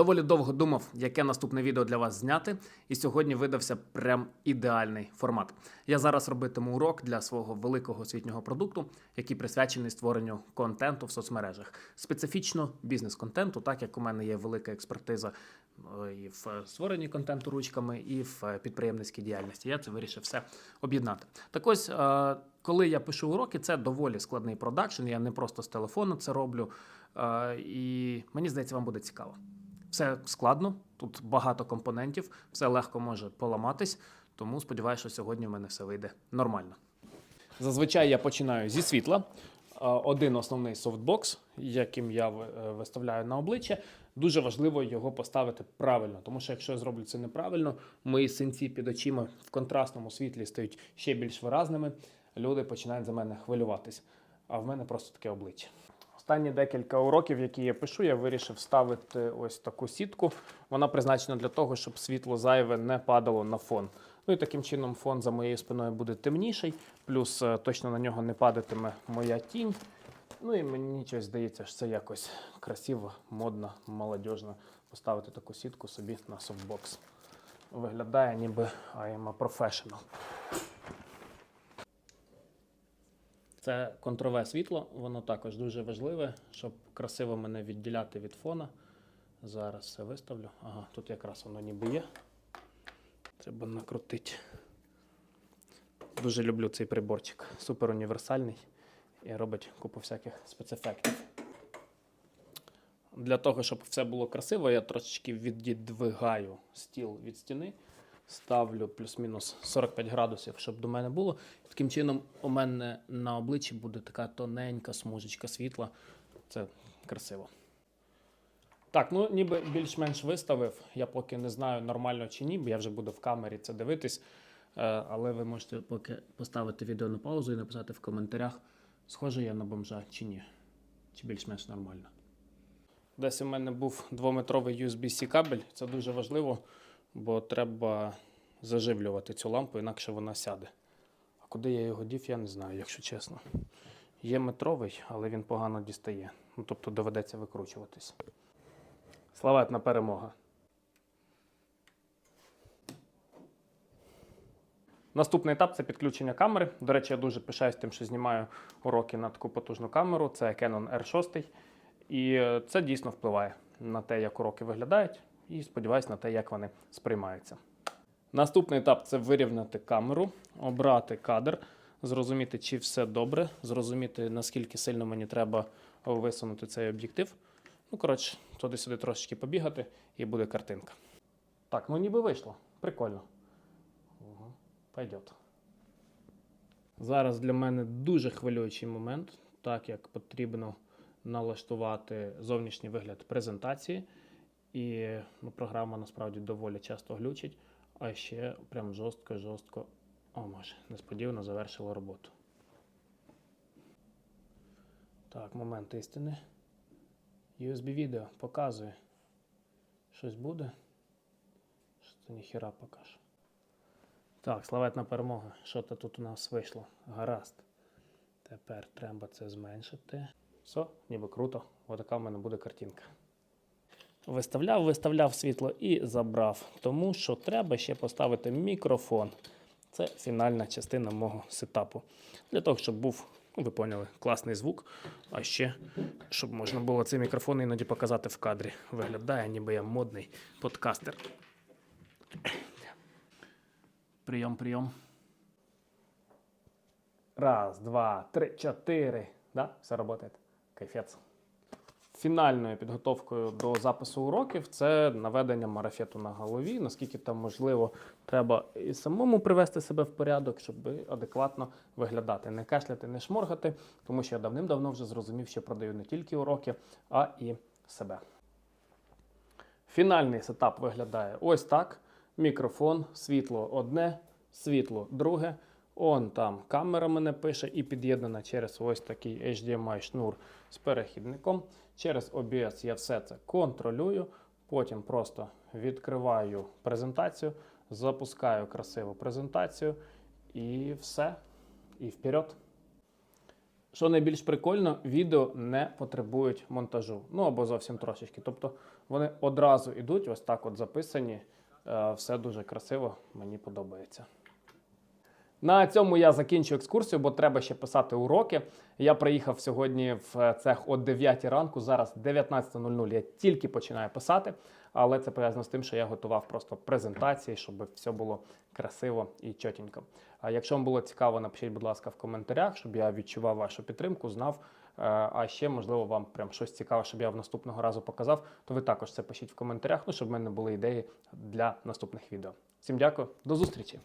Доволі довго думав, яке наступне відео для вас зняти, і сьогодні видався прям ідеальний формат. Я зараз робитиму урок для свого великого освітнього продукту, який присвячений створенню контенту в соцмережах, специфічно бізнес-контенту, так як у мене є велика експертиза е, і в створенні контенту ручками, і в підприємницькій діяльності. Я це вирішив все об'єднати. Так ось, е, коли я пишу уроки, це доволі складний продакшн. Я не просто з телефону це роблю. Е, І мені здається, вам буде цікаво. Все складно, тут багато компонентів, все легко може поламатись, тому сподіваюся, що сьогодні в мене все вийде нормально. Зазвичай я починаю зі світла. Один основний софтбокс, яким я е, виставляю на обличчя, дуже важливо його поставити правильно, тому що якщо я зроблю це неправильно, мої синці під очима в контрастному світлі стають ще більш виразними. Люди починають за мене хвилюватись. А в мене просто таке обличчя. Останні декілька уроків, які я пишу, я вирішив ставити ось таку сітку. Вона призначена для того, щоб світло зайве не падало на фон. Ну і таким чином фон за моєю спиною буде темніший, плюс е, точно на нього не падатиме моя тінь. Ну і мені щось здається, що це якось красиво, модно, молодіжно поставити таку сітку собі на софтбокс. Виглядає ніби I am a professional. Це контрове світло, воно також дуже важливе, щоб красиво мене відділяти від фона. Зараз все виставлю. Ага, тут якраз воно ніби є. Треба накрутити. Дуже люблю цей приборчик. Супер універсальний і робить купу всяких спецефектів. Для того, щоб все було красиво, я трошечки віддвигаю стіл від стіни, ставлю плюс-мінус 45 градусів, щоб до мене було. Таким чином, у мене на обличчі буде така тоненька смужечка світла. Це красиво. Так, ну ніби більш-менш виставив. Я поки не знаю, нормально чи ні, бо я вже буду в камері це дивитись. Е, Але ви можете поки поставити відео на паузу і написати в коментарях, схоже я на бомжа чи ні. Чи більш-менш нормально. Десь у мене був двометровий USB-C кабель. Це дуже важливо, бо треба заживлювати цю лампу, інакше вона сяде. А куди я його дів, я не знаю, якщо чесно. Є метровий, але він погано дістає. Ну, тобто доведеться викручуватись. Славетна перемога. Наступний етап це підключення камери. До речі, я дуже пишаюсь тим, що знімаю уроки на таку потужну камеру. Це Canon R6. І е, це дійсно впливає на те, як уроки виглядають, і сподіваюся на те, як вони сприймаються. Наступний етап це вирівняти камеру, обрати кадр, зрозуміти, чи все добре, зрозуміти, наскільки сильно мені треба висунути цей об'єктив. Ну, коротше, туди-сюди трошечки побігати, і буде картинка. Так, ну ніби вийшло. Прикольно. Угу. Пойдет. Зараз для мене дуже хвилюючий момент, так як потрібно налаштувати зовнішній вигляд презентації. І ну, програма насправді доволі часто глючить, а ще прям жорстко-жорстко, о, може, несподівано завершила роботу. Так, момент істини. USB відео показує. Щось буде? Що це ніхіра покаже. Так, славетна перемога. Що то тут у нас вийшло? Гаразд. Тепер треба це зменшити. Все, ніби круто. Отака в мене буде картинка. Виставляв, виставляв світло і забрав, тому що треба ще поставити мікрофон. Це фінальна частина мого сетапу. Для того, щоб був, ну, ви поняли, класний звук. А ще, щоб можна було цей мікрофон іноді показати в кадрі. Виглядає, ніби я модний подкастер. Прийом, прийом. Раз, два, три, чотири. Да? Все працює. Кайфець. Фінальною підготовкою до запису уроків це наведення марафету на голові. Наскільки там можливо, треба і самому привести себе в порядок, щоб адекватно виглядати, не кашляти, не шморгати, тому що я давним-давно вже зрозумів, що продаю не тільки уроки, а і себе. Фінальний сетап виглядає ось так: мікрофон, світло одне, світло друге. Он там камера мене пише і під'єднана через ось такий HDMI шнур з перехідником. Через OBS я все це контролюю. Потім просто відкриваю презентацію, запускаю красиву презентацію і все. І вперед. Що найбільш прикольно, відео не потребують монтажу. Ну або зовсім трошечки. Тобто вони одразу йдуть, ось так от записані. Е, Все дуже красиво, мені подобається. На цьому я закінчу екскурсію, бо треба ще писати уроки. Я приїхав сьогодні в цех о 9 ранку. Зараз 19.00. Я тільки починаю писати, але це пов'язано з тим, що я готував просто презентації, щоб все було красиво і чотенько. А якщо вам було цікаво, напишіть, будь ласка, в коментарях, щоб я відчував вашу підтримку, знав. Е, А ще, можливо, вам прям щось цікаве, щоб я в наступного разу показав, то ви також це пишіть в коментарях, ну щоб в мене були ідеї для наступних відео. Всім дякую, до зустрічі!